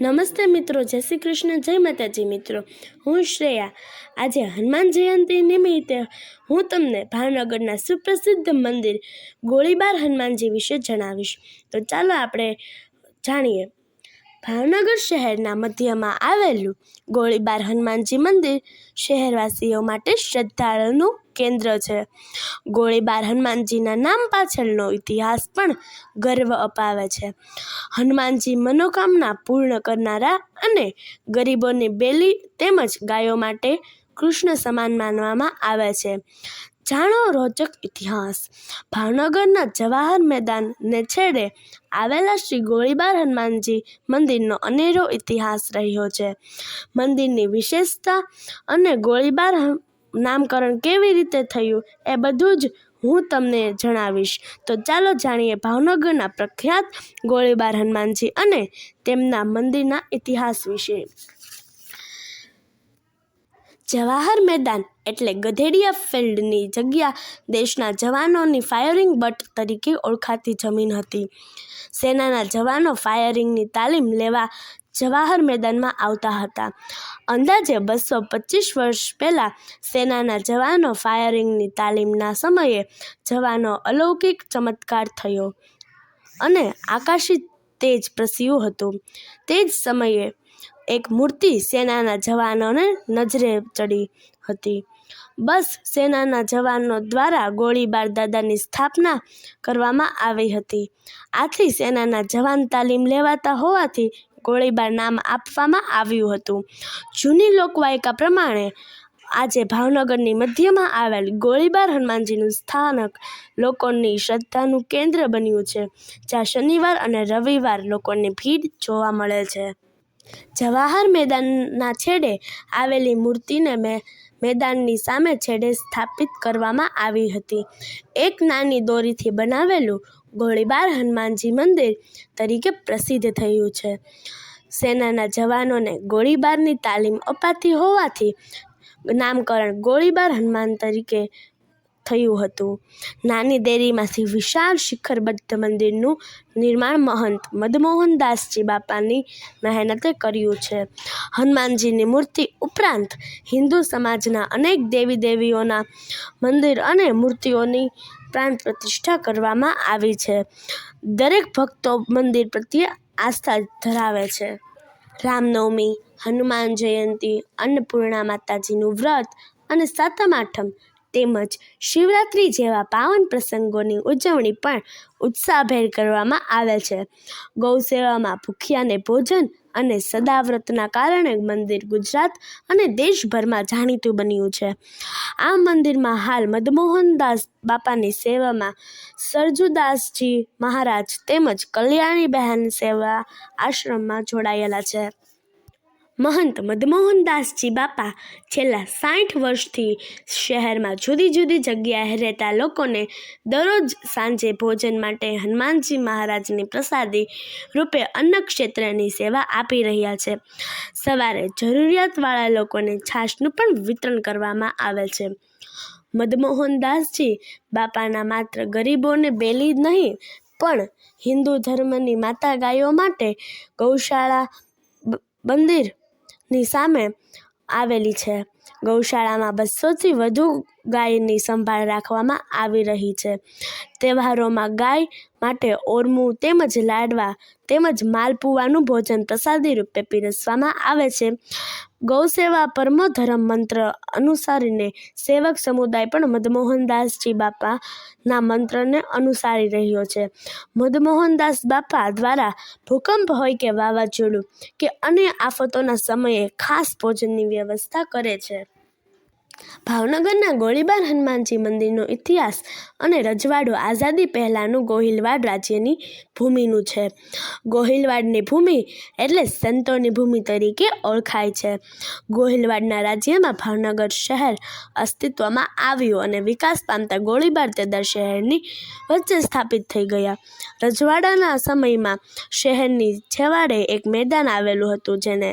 નમસ્તે મિત્રો, જય શ્રી કૃષ્ણ, જય માતાજી મિત્રો. હું શ્રેયા. આજે હનુમાન જયંતિ નિમિત્તે હું તમને ભાવનગરના સુપ્રસિદ્ધ મંદિર ગોળીબાર હનુમાનજી વિશે જણાવીશ. તો ચાલો આપણે જાણીએ. ભાવનગર શહેરના મધ્યમાં આવેલું ગોળીબાર હનુમાનજી મંદિર શહેરવાસીઓ માટે શ્રદ્ધાળુનું કેન્દ્ર છે. ગોળીબાર હનુમાનજીના નામ પાછળનો ઇતિહાસ પણ ગર્વ અપાવે છે. હનુમાનજી મનોકામના પૂર્ણ કરનારા અને ગરીબોની બેલી તેમજ ગાયો માટે કૃષ્ણ સમાન માનવામાં આવે છે. જાણો રોચક ઇતિહાસ. ભાવનગરના જવાહર મેદાનને છેડે આવેલા શ્રી ગોળીબાર હનુમાનજી મંદિરનો અનેરો ઇતિહાસ રહ્યો છે. મંદિરની વિશેષતા અને ગોળીબાર નામકરણ કેવી રીતે થયું એ બધું જ હું તમને જણાવીશ. તો ચાલો જાણીએ ભાવનગરના પ્રખ્યાત ગોળીબાર હનુમાનજી અને તેમના મંદિરના ઇતિહાસ વિશે. જવાહર મેદાન એટલે ગધેડિયા ફિલ્ડની જગ્યા દેશના જવાનોની ફાયરિંગ બટ તરીકે ઓળખાતી જમીન હતી. સેનાના જવાનો ફાયરિંગની તાલીમ લેવા જવાહર મેદાનમાં આવતા હતા. અંદાજે બસો પચીસ વર્ષ પહેલાં સેનાના જવાનો ફાયરિંગની તાલીમના સમયે જવાનો અલૌકિક ચમત્કાર થયો અને આકાશી તેજ પ્રસ્યું હતું. તે જ સમયે એક મૂર્તિ સેનાના જવાનોને નજરે ચડી હતી. બસ સેનાના જવાનો દ્વારા ગોળીબાર દાદાની સ્થાપના કરવામાં આવી હતી. આથી સેનાના જવાન તાલીમ લેવાતા હોવાથી ગોળીબાર નામ આપવામાં આવ્યું હતું. જૂની લોકવાયકા પ્રમાણે આજે ભાવનગરની મધ્યમાં આવેલ ગોળીબાર હનુમાનજીનું સ્થાનક લોકોની શ્રદ્ધાનું કેન્દ્ર બન્યું છે, જ્યાં શનિવાર અને રવિવાર લોકોની ભીડ જોવા મળે છે. જવાહર મેદાનના છેડે આવેલી મૂર્તિને મે, મેદાનની સામે છેડે સ્થાપિત કરવામાં આવી હતી. એક નાની દોરીથી બનાવેલું ગોળીબાર હનુમાનજી મંદિર તરીકે પ્રસિદ્ધ થયું છે. સેનાના જવાનોને ગોળીબારની તાલીમ અપાતી હોવાથી નામકરણ ગોળીબાર હનુમાન તરીકે થયું હતું. નાની દેરીમાંથી વિશાળ શિખરબદ્ધ મંદિરનું નિર્માણ મહંત મદમોહનદાસજી બાપાની મહેનતે કર્યું છે. હનુમાનજીની મૂર્તિ ઉપરાંત હિન્દુ સમાજના અનેક દેવી દેવીઓના મંદિર અને મૂર્તિઓની પ્રાણ પ્રતિષ્ઠા કરવામાં આવી છે. દરેક ભક્તો મંદિર પ્રત્યે આસ્થા ધરાવે છે. રામનવમી, હનુમાન જયંતિ, અન્નપૂર્ણા માતાજીનું વ્રત અને સાતમ આઠમ તેમજ શિવરાત્રિ જેવા પાવન પ્રસંગોની ઉજવણી પણ ઉત્સાહભેર કરવામાં આવે છે. ગૌસેવામાં ભૂખ્યાને ભોજન અને સદાવ્રતના કારણે મંદિર ગુજરાત અને દેશભરમાં જાણીતું બન્યું છે. આ મંદિરમાં હાલ મદમોહનદાસ બાપાની સેવામાં સરજુદાસજી મહારાજ તેમજ કલ્યાણી બહેન સેવા આશ્રમમાં જોડાયેલા છે. મહંત મદમોહનદાસજી બાપા છેલ્લા સાઠ વર્ષથી શહેરમાં જુદી જુદી જગ્યાએ રહેતા લોકોને દરરોજ સાંજે ભોજન માટે હનુમાનજી મહારાજની પ્રસાદી રૂપે અન્ન ક્ષેત્રની સેવા આપી રહ્યા છે. સવારે જરૂરિયાતવાળા લોકોને છાશનું પણ વિતરણ કરવામાં આવે છે. મદમોહનદાસજી બાપાના માત્ર ગરીબોને બેલી નહીં, પણ હિન્દુ ધર્મની માતા ગાયો માટે ગૌશાળા, બ- મંદિરની સામે આવેલી છે. ગૌશાળામાં બસોથી વધુ ગાયની સંભાળ રાખવામાં આવી રહી છે. તહેવારોમાં ગાય માટે ઓરમું તેમજ લાડવા તેમજ માલપુવાનું ભોજન પ્રસાદી રૂપે પીરસવામાં આવે છે. ગૌસેવા પરમો ધર્મ મંત્ર અનુસારીને સેવક સમુદાય પણ મદમોહનદાસજી બાપાના મંત્રને અનુસારી રહ્યો છે. મદમોહનદાસ બાપા દ્વારા ભૂકંપ હોય કે વાવાઝોડું કે અન્ય આફતોના સમયે ખાસ ભોજનની વ્યવસ્થા કરે છે. ભાવનગરના ગોળીબાર હનુમાનજી મંદિરનો ઇતિહાસ અને રજવાડો આઝાદી પહેલાંનું ગોહિલવાડ રાજ્યની ભૂમિનું છે. ગોહિલવાડની ભૂમિ એટલે સંતોની ભૂમિ તરીકે ઓળખાય છે. ગોહિલવાડના રાજ્યમાં ભાવનગર શહેર અસ્તિત્વમાં આવ્યું અને વિકાસ પામતા ગોળીબાર તેદર શહેરની વચ્ચે સ્થાપિત થઈ ગયા. રજવાડાના સમયમાં શહેરની છેવાડે એક મેદાન આવેલું હતું જેને